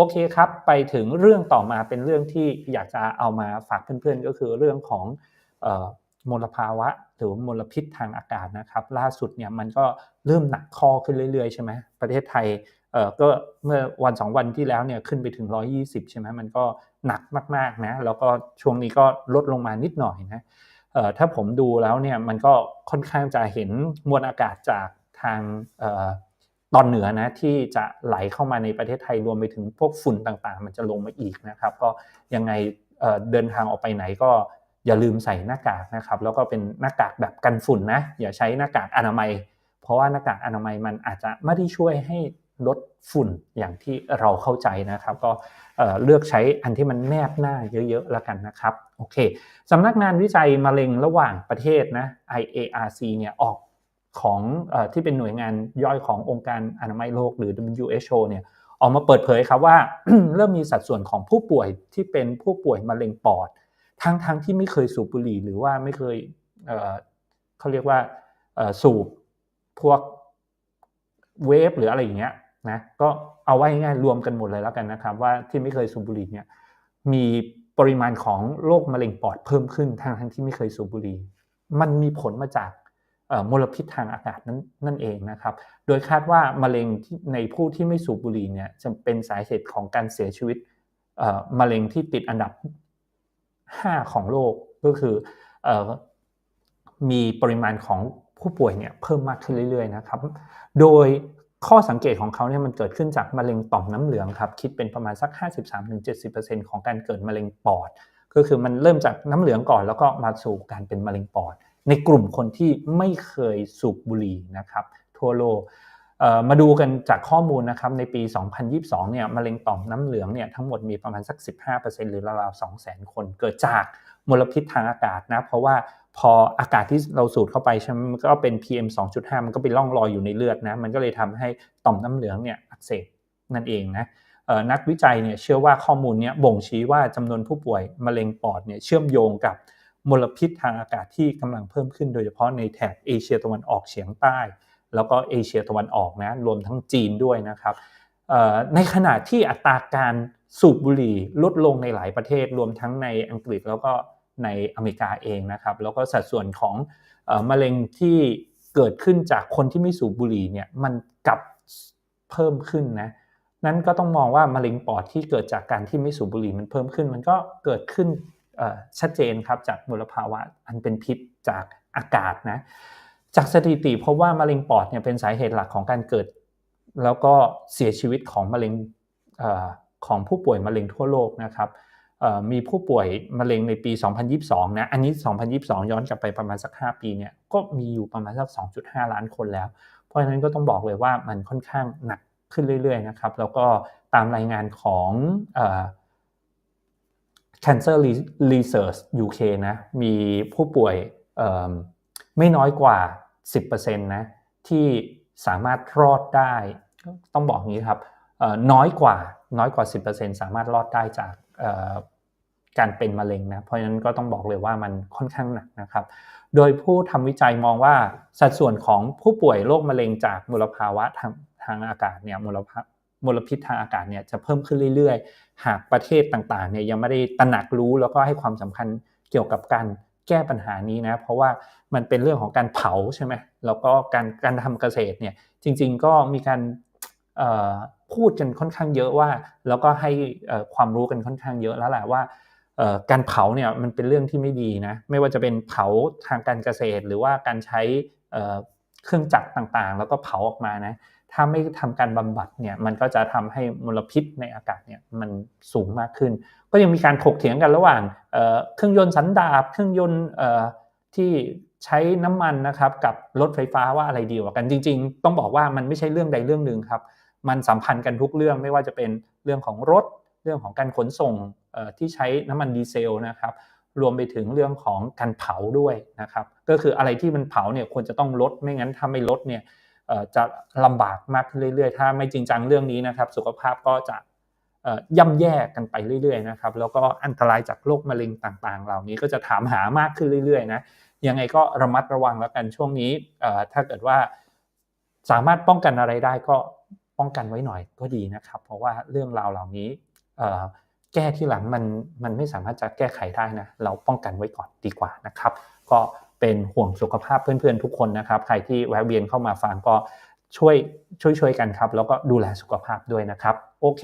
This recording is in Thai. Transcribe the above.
โอเคครับ ไปถึงเรื่องต่อมาเป็นเรื่องที่อยากจะเอามาฝากเพื่อนๆ ก็คือเรื่องของมลภาวะหรือมลพิษทางอากาศนะครับ ล่าสุดเนี่ยมันก็เริ่มหนักข้อขึ้นเรื่อยๆใช่ไหมประเทศไทยเออก็เมื่อวันสองวันที่แล้วเนี่ยขึ้นไปถึง 120 ใช่ไหมมันก็หนักมากๆนะแล้วก็ช่วงนี้ก็ลดลงมานิดหน่อยนะเออถ้าผมดูแล้วเนี่ยมันก็ค่อนข้างจะเห็นมวลอากาศจากทางเอ่อ ตอนเหนือนะที่จะไหลเข้ามาในประเทศไทยรวมไปถึงพวกฝุ่นต่างๆ มันจะลงมาอีกนะครับ ก็ยังไงเดินทางออกไปไหนก็อย่าลืมใส่หน้ากากนะครับ แล้วก็เป็นหน้ากากแบบกันฝุ่นนะอย่าใช้หน้ากากอนามัย เพราะว่าหน้ากากอนามัยมันอาจจะไม่ได้ช่วยให้ลดฝุ่นอย่างที่เราเข้าใจนะครับ ก็เลือกใช้อันที่มันแนบหน้าเยอะๆแล้วกันนะครับโอเคสำนักงานวิจัยมะเร็งระหว่างประเทศนะ IARC เนี่ยออก ของอที่เป็นหน่วยงานย่อยขององค์การอนามัยโลกหรือ WHO เนี่ยออกมาเปิดเผยครับว่าเริ่มมีสัดส่วนของผู้ป่วยที่เป็นผู้ป่วยมะเร็งปอด ทั้งทั้งที่ไม่เคยสูบบุหรี่หรือว่าไม่เคยเเขาเรียกว่าสูบพวกเวฟหรืออะไรอย่างเงี้ยนะก็เอาไว้ง่ายรวมกันหมดเลยแล้วกันนะครับ ว่าที่ไม่เคยสูบบุหรี่เนี่ยมีปริมาณของโรคมะเร็งปอดเพิ่มขึ้นทั้งทั้งที่ไม่เคยสูบบุหรี่ มันมีผลมาจาก มลพิษทางอากาศนั้นนั่นเองนะครับ โดยคาดว่ามะเร็งในผู้ที่ไม่สูบบุหรี่เนี่ยจะเป็นสาเหตุของการเสียชีวิตมะเร็งที่ติดอันดับ 5 ของโลกก็คือมีปริมาณของผู้ป่วยเนี่ยเพิ่มมากขึ้นเรื่อยๆนะครับ โดยข้อสังเกตของเขาเนี่ยมันเกิดขึ้นจากมะเร็งต่อมน้ำเหลืองครับคิดเป็นประมาณสัก 53-70%ของการเกิดมะเร็งปอด ก็คือมันเริ่มจากน้ำเหลืองก่อนแล้วก็มาสู่การเป็นมะเร็งปอด ในกลุ่มคนที่ไม่เคยสูบบุหรี่นะครับทั่วโลกมาดูกันจากข้อมูลนะครับในปี 2022 เนี่ยมะเร็งต่อมน้ำเหลืองเนี่ยทั้งหมดมีประมาณสัก 15%หรือราวๆ 200,000 คน เกิดจากมลพิษทางอากาศนะเพราะว่าพออากาศที่เราสูดเข้าไปใช่ไหมมันก็เป็น PM 2.5 มันก็ไปล่องลอยอยู่ในเลือดนะมันก็เลยทำให้ต่อมน้ำเหลืองเนี่ยอักเสบนั่นเองนะนักวิจัยเนี่ยเชื่อว่าข้อมูลเนี้บ่งชี้ว่าจำนวนผู้ป่วยมะเร็งปอดเนี่ยเชื่อมโยงกับ มลพิษทางอากาศที่กำลังเพิ่มขึ้นโดยเฉพาะในแถบเอเชียตะวันออกเฉียงใต้ แล้วก็เอเชียตะวันออกนะรวมทั้งจีนด้วยนะครับในขณะที่อัตราการสูบบุหรี่ลดลงในหลายประเทศ รวมทั้งในอังกฤษแล้วก็ในอเมริกาเองนะครับ แล้วก็สัดส่วนของมะเร็งที่เกิดขึ้นจากคนที่ไม่สูบบุหรี่เนี่ยมันกลับเพิ่มขึ้นนะนั้นก็ต้องมองว่ามะเร็งปอดที่เกิดจากการที่ไม่สูบบุหรี่มันเพิ่มขึ้น มันก็เกิดขึ้น ชัดเจนครับจากมลภาวะอันเป็นพิษจากอากาศนะจากสถิติพบว่ามะเร็งปอดเนี่ยเป็นสาเหตุหลักของการเกิด แล้วก็เสียชีวิตของมะเร็งของผู้ป่วยมะเร็งทั่วโลกนะครับมีผู้ป่วยมะเร็งในปี 2022 นะ อันนี้ 2022 ย้อนกลับไปประมาณสัก 5 ปีเนี่ย ก็มีอยู่ประมาณสัก 2.5 ล้านคนแล้ว เพราะฉะนั้นก็ต้องบอกเลยว่ามันค่อนข้างหนักขึ้นเรื่อยๆ นะครับ แล้วก็ตามรายงานของ Cancer Research UK นะมีผู้ป่วยไม่น้อยกว่า 10%นะที่สามารถรอดได้ ต้องบอกงี้ครับน้อยกว่าน้อยกว่า 10%สามารถรอดได้จากการเป็นมะเร็งนะเพราะฉะนั้นก็ต้องบอกเลยว่ามันค่อนข้างหนักนะครับ โดยผู้ทำวิจัยมองว่าสัดส่วนของผู้ป่วยโรคมะเร็งจากมลภาวะทางทางอากาศเนี่ยมลภา มลพิษทางอากาศเนี่ยจะเพิ่มขึ้นเรื่อยๆ หากประเทศต่างๆเนี่ยยังไม่ได้ตระหนักรู้แล้วก็ให้ความสำคัญเกี่ยวกับการแก้ปัญหานี้นะ เพราะว่ามันเป็นเรื่องของการเผาใช่ไหมแล้วก็การการทำเกษตรเนี่ยจริง ๆก็มีการพูดกันค่อนข้างเยอะว่า แล้วก็ให้ความรู้กันค่อนข้างเยอะแล้วแหละว่าการเผาเนี่ยมันเป็นเรื่องที่ไม่ดีนะไม่ว่าจะเป็นเผาทางการเกษตร หรือว่าการใช้เครื่องจักรต่างๆ แล้วก็เผาออกมานะ ถ้าไม่ทำการบำบัดเนี่ยมันก็จะทำให้มลพิษในอากาศเนี่ยมันสูงมากขึ้น ก็ยังมีการถกเถียงกันระหว่างเครื่องยนต์สันดาปเครื่องยนต์ที่ใช้น้ำมันนะครับกับรถไฟฟ้าว่าอะไรดีกว่ากันจริง ๆ ต้องบอกว่ามันไม่ใช่เรื่องใดเรื่องหนึ่งครับ มันสัมพันธ์กันทุกเรื่องไม่ว่าจะเป็นเรื่องของรถเรื่องของการขนส่งที่ใช้น้ำมันดีเซลนะครับรวมไปถึงเรื่องของการเผาด้วยนะครับก็คืออะไรที่มันเผาเนี่ยควรจะต้องลดไม่งั้นถ้าไม่ลดเนี่ย จะลำบากมากขึ้นเรื่อยๆ ถ้าไม่จริงจังเรื่องนี้นะครับ สุขภาพก็จะย่ำแย่กันไปเรื่อยๆนะครับ แล้วก็อันตรายจากโรคมะเร็งต่างๆ เหล่านี้ก็จะถามหามากขึ้นเรื่อยๆนะ ยังไงก็ระมัดระวังแล้วกันช่วงนี้ ถ้าเกิดว่าสามารถป้องกันอะไรได้ก็ป้องกันไว้หน่อยก็ดีนะครับ เพราะว่าเรื่องราวเหล่านี้แก้ที่หลังมันมันไม่สามารถจะแก้ไขได้นะ เราป้องกันไว้ก่อนดีกว่านะครับ ก็ เป็นห่วงสุขภาพเพื่อนๆทุกคนนะครับ ใครที่แวะเวียนเข้ามาฟังก็ช่วยช่วยช่วยกันครับ แล้วก็ดูแลสุขภาพด้วยนะครับ โอเค